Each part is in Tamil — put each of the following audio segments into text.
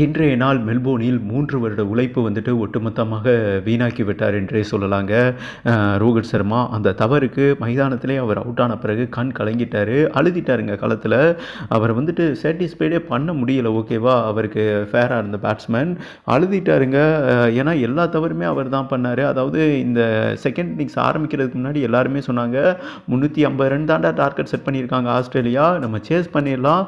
இன்றைய நாள் மெல்போர்னில் மூன்று வருட உழைப்பு வந்துட்டு ஒட்டுமொத்தமாக வீணாக்கி விட்டார் என்றே சொல்லலாங்க. ரோஹித் சர்மா அந்த தவறுக்கு மைதானத்திலே அவர் அவுட் ஆன பிறகு கண் கலங்கிட்டாரு அழுதிட்டாருங்க களத்தில். அவர் வந்துட்டு சாட்டிஸ்ஃபைடே பண்ண முடியல ஓகேவா அவருக்கு ஃபேராக இருந்த பேட்ஸ்மேன் அழுதிட்டாருங்க. ஏன்னா எல்லா தவறுமே அவர் தான் பண்ணார். அதாவது இந்த செகண்ட் இன்னிங்ஸ் ஆரம்பிக்கிறதுக்கு முன்னாடி எல்லாருமே சொன்னாங்க முந்நூற்றி ஐம்பது ரன் தாண்டா டார்கெட் செட் பண்ணியிருக்காங்க ஆஸ்திரேலியா. நம்ம சேஸ் பண்ணிடலாம்.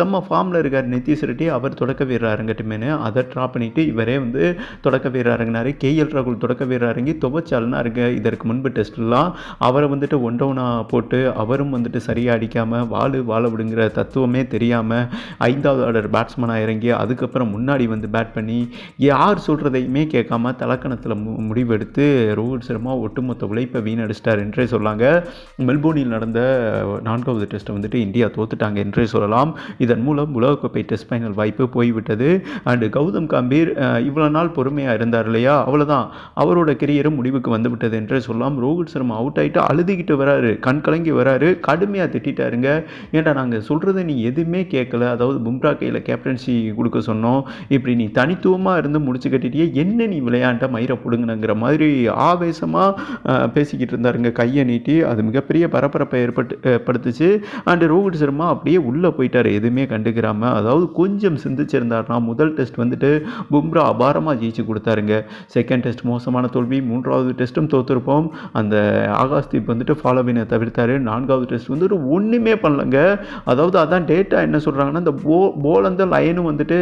செம்ம ஃபார்மில் இருக்கார் நிதிஷ் ரெட்டி. அவர் தொடக்க வீரர் அரங்கட்டுமேனு அதை ட்ராப் பண்ணிவிட்டு இவரே வந்து தொடக்க வீரர் இறங்கினார். கேஎல் ராகுல் தொடக்க வீரர் இறங்கி துவச்சாலனா இருக்க இதற்கு முன்பு டெஸ்ட்லாம் அவரை வந்துட்டு ஒன் டவுனாக போட்டு அவரும் வந்துட்டு சரியாக அடிக்காமல் வாழு வாழ விடுங்கிற தத்துவமே தெரியாமல் ஐந்தாவது ஆர்டர் பேட்ஸ்மேனாக இறங்கி அதுக்கப்புறம் முன்னாடி வந்து பேட் பண்ணி யார் சொல்கிறதையுமே கேட்காம தலக்கணத்தில் மு முடிவெடுத்து ரோஹித் சர்மா ஒட்டுமொத்த உழைப்பை வீணடிச்சிட்டார் என்றே சொல்லாங்க. மெல்போர்னில் நடந்த நான்காவது டெஸ்ட்டை வந்துட்டு இந்தியா தோத்துட்டாங்க என்றே சொல்லலாம். இதன் மூலம் உலகக்கோப்பை டெஸ்ட் ஃபைனல் வாய்ப்பு போய்விட்டது. அண்டு கௌதம் கம்பீர் இவ்வளோ நாள் பொறுமையாக இருந்தார் இல்லையா? அவ்வளோதான் அவரோட கெரியரும் முடிவுக்கு வந்து விட்டது என்றே சொல்லலாம் ரோஹித் சர்மா அவுட் ஆகிட்டு அழுதுகிட்டு வராரு. கண் கலங்கி வராரு. கடுமையாக திட்டாருங்க ஏன்டா நாங்கள் சொல்கிறத நீ எதுவுமே கேட்கல. அதாவது பும்ரா கையில் கேப்டன்சி கொடுக்க சொன்னோம். இப்படி நீ தனித்துவமாக இருந்து முடிச்சு கட்டிட்டியே என்ன நீ விளையாண்ட மயிரை பிடுங்கினங்கிற மாதிரி ஆவேசமாக பேசிக்கிட்டு இருந்தாருங்க. கையை நீட்டி அது மிகப்பெரிய பரபரப்பை ஏற்பட்டு ஏற்படுத்துச்சு அண்டு ரோஹித் சர்மா அப்படியே உள்ளே போயிட்டார். எதுவுமே கண்டுக்கிறாம. அதாவது கொஞ்சம் சிந்திச்சிருந்தாருன்னா முதல் டெஸ்ட் வந்துட்டு பும்ரா அபாரமாக ஜெயிச்சு கொடுத்தாருங்க. செகண்ட் டெஸ்ட் மோசமான தோல்வி மூன்றாவது டெஸ்ட்டும் தோற்றுருப்போம் அந்த ஆகாஷ்தீப் வந்துட்டு ஃபாலோவினை தவிர்த்தாரு. நான்காவது டெஸ்ட் வந்துட்டு ஒன்றுமே பண்ணலங்க. அதாவது அதான் டேட்டா என்ன சொல்கிறாங்கன்னா இந்த போ போல் அந்த லைனும் வந்துட்டு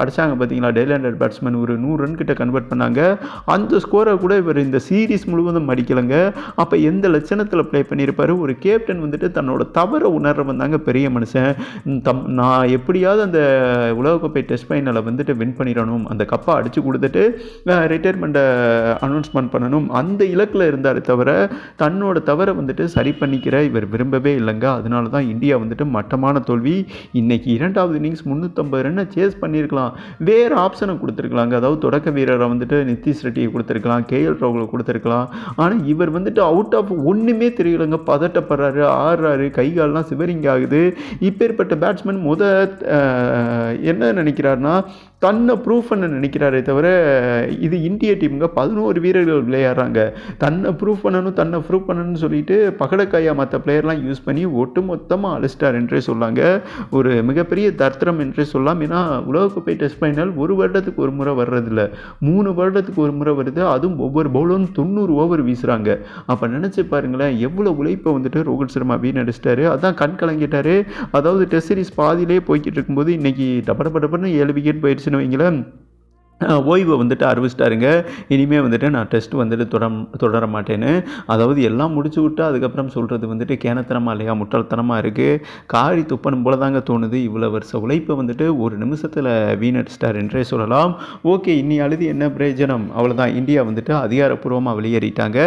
அடித்தாங்க பார்த்தீங்களா டேலண்டட் பேட்ஸ்மேன் ஒரு நூறு ரன் கிட்ட கன்வெர்ட் பண்ணாங்க. அந்த ஸ்கோரை கூட இவர் இந்த சீரீஸ் முழுவதும் அடிக்கலைங்க. அப்போ எந்த லட்சணத்தில் ப்ளே பண்ணியிருப்பாரு ஒரு கேப்டன் வந்துட்டு தன்னோட தவறை உணர்றவன் தாங்க பெரிய மனுஷன். தம் நான் எப்படியாவது அந்த உலகக்கோப்பை டெஸ்ட் ஃபைனலை வந்துட்டு வின் பண்ணிடணும். அந்த கப்பை அடித்து கொடுத்துட்டு ரிட்டையர்மெண்ட்டை அனௌன்ஸ்மெண்ட் பண்ணணும். அந்த இலக்கில் இருந்தார் தவிர தன்னோட தவறை வந்துட்டு சரி பண்ணிக்கிற இவர் விரும்பவே இல்லைங்க. அதனால தான் இந்தியா வந்துட்டு மட்டமான தோல்வி. இன்றைக்கி இரண்டாவது இன்னிங்ஸ் முந்நூற்றம்பது ரன்னை சேஸ் பண்ணியிருக்கலாம். வேறு ஆப்ஷனை கொடுத்துருக்கலாங்க. அதாவது தொடக்க வீரரை வந்துட்டு நிதிஷ் ரெட்டியை கொடுத்துருக்கலாம். கேஎல் ராகுலை கொடுத்துருக்கலாம். ஆனால் இவர் வந்துட்டு அவுட் ஆஃப் ஒன்றுமே தெரியலங்க. பதட்டப்படுறாரு ஆடுறாரு கை கால்லாம் சிவரிங் ஆகுது. இப்பேற்பட்ட பேட்ஸ்மேன் முத என்ன நினைக்கிறார்? करना தன்னை ப்ரூவ் பண்ண நினைக்கிறாரே தவிர இது இந்திய டீமுங்க பதினோரு வீரர்கள் விளையாடுறாங்க. தன்னை ப்ரூவ் பண்ணணும் தன்னை ப்ரூவ் பண்ணணும்னு சொல்லிட்டு பகடக்காயா மற்ற பிளேயர்லாம் யூஸ் பண்ணி ஒட்டு மொத்தமாக அழிச்சிட்டார் என்றே சொல்லாங்க. ஒரு மிகப்பெரிய தர்த்தரம் என்றே சொல்லலாம் ஏன்னா உலகக்கோப்பை டெஸ்ட் ஃபைனல் ஒரு வருடத்துக்கு ஒரு முறை வர்றதில்ல. மூணு வருடத்துக்கு ஒரு முறை வருது. அதுவும் ஒவ்வொரு பவுலரும் தொண்ணூறு ஓவர் வீசுகிறாங்க அப்போ நினச்சி பாருங்களேன் எவ்வளோ உழைப்பை வந்துட்டு ரோஹித் சர்மா வீணடிச்சிட்டாரு அதான் கண் கலங்கிட்டாரு. அதாவது டெஸ்ட் சீரிஸ் பாதியிலே போய்கிட்டு இருக்கும்போது இன்னைக்கு டபட டபடன்னு ஏழு விக்கெட் போயிடுச்சு. போயிடுச்சுன்னு வைங்களேன் ஓய்வை வந்துட்டு அறிவிச்சிட்டாருங்க. இனிமேல் வந்துட்டு நான் டெஸ்ட் வந்துட்டு தொட தொடர மாட்டேன்னு. அதாவது எல்லாம் முடிச்சு விட்டு அதுக்கப்புறம் சொல்கிறது வந்துட்டு கேனத்தனமாக இல்லையா முட்டாள்தனமாக இருக்குது காரி துப்பணும் போல தாங்க தோணுது. இவ்வளோ வருஷ உழைப்பை வந்துட்டு ஒரு நிமிஷத்தில் வீணடிச்சிட்டார் என்றே சொல்லலாம். ஓகே இன்னி அழுது என்ன பிரயோஜனம்? அவ்வளோதான் இந்தியா வந்துட்டு அதிகாரப்பூர்வமாக வெளியேறிட்டாங்க.